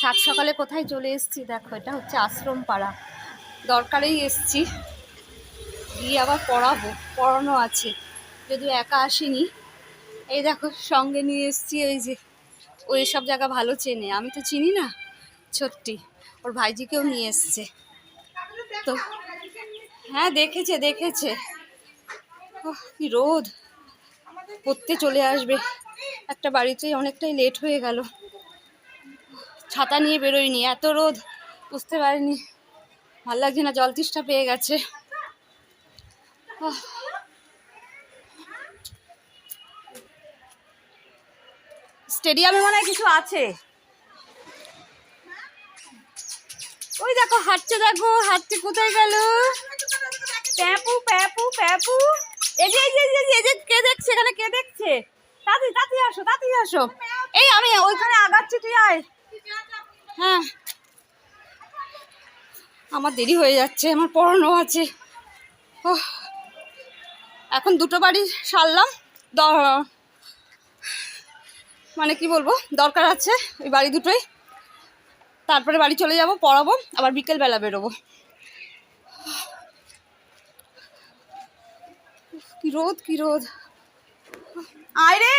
সাত সকালে কোথায় চলে এসেছি? দেখো, এটা হচ্ছে আশ্রম পাড়া দরকারেই এসছি। গিয়ে আবার পড়াবো, পড়ানো আছে। যদিও একা আসিনি। এই দেখো, সঙ্গে নিয়ে এসছি এই যে, ও এসব জায়গা ভালো চেনে। আমি তো চিনি না, সত্যি। ওর ভাইজিকেও নিয়ে এসছে। তো হ্যাঁ দেখেছে দেখেছে। কি রোদ। পড়তে চলে আসবে। একটা বাড়িতেই অনেকটাই লেট হয়ে গেল। ছাতা নিয়ে বেরোয়নি, এত রোদ, বুঝতে পারিনি। ভালো লাগছে না, জল তৃষ্ণা পেয়ে গেছে। স্টেডিয়ামে মনে হয় কিছু আছে। ওই দেখো, হাঁটছে দেখো, হাঁটছে, কোথায় গেল? প্যাপু প্যাপু প্যাপু। কে দেখছে এখানে, কে দেখছে? তাড়াতাড়ি তাড়াতাড়ি আসো তাড়াতাড়ি আসো। এই আমি, ওইখানে আগাচ্ছি, তুই আয়। হ্যাঁ। আমার দেরি হয়ে যাচ্ছে আমার পড়ানো আছে। ওহ, এখন দুটো বাড়ি সারলাম। মানে কি বলব দরকার আছে ওই বাড়ি দুটোই। তারপরে বাড়ি চলে যাব পড়াবো আবার বিকেলবেলা বেরোবো। কি রোদ কি রোদ। আয় রে।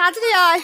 তাড়াতাড়ি আয়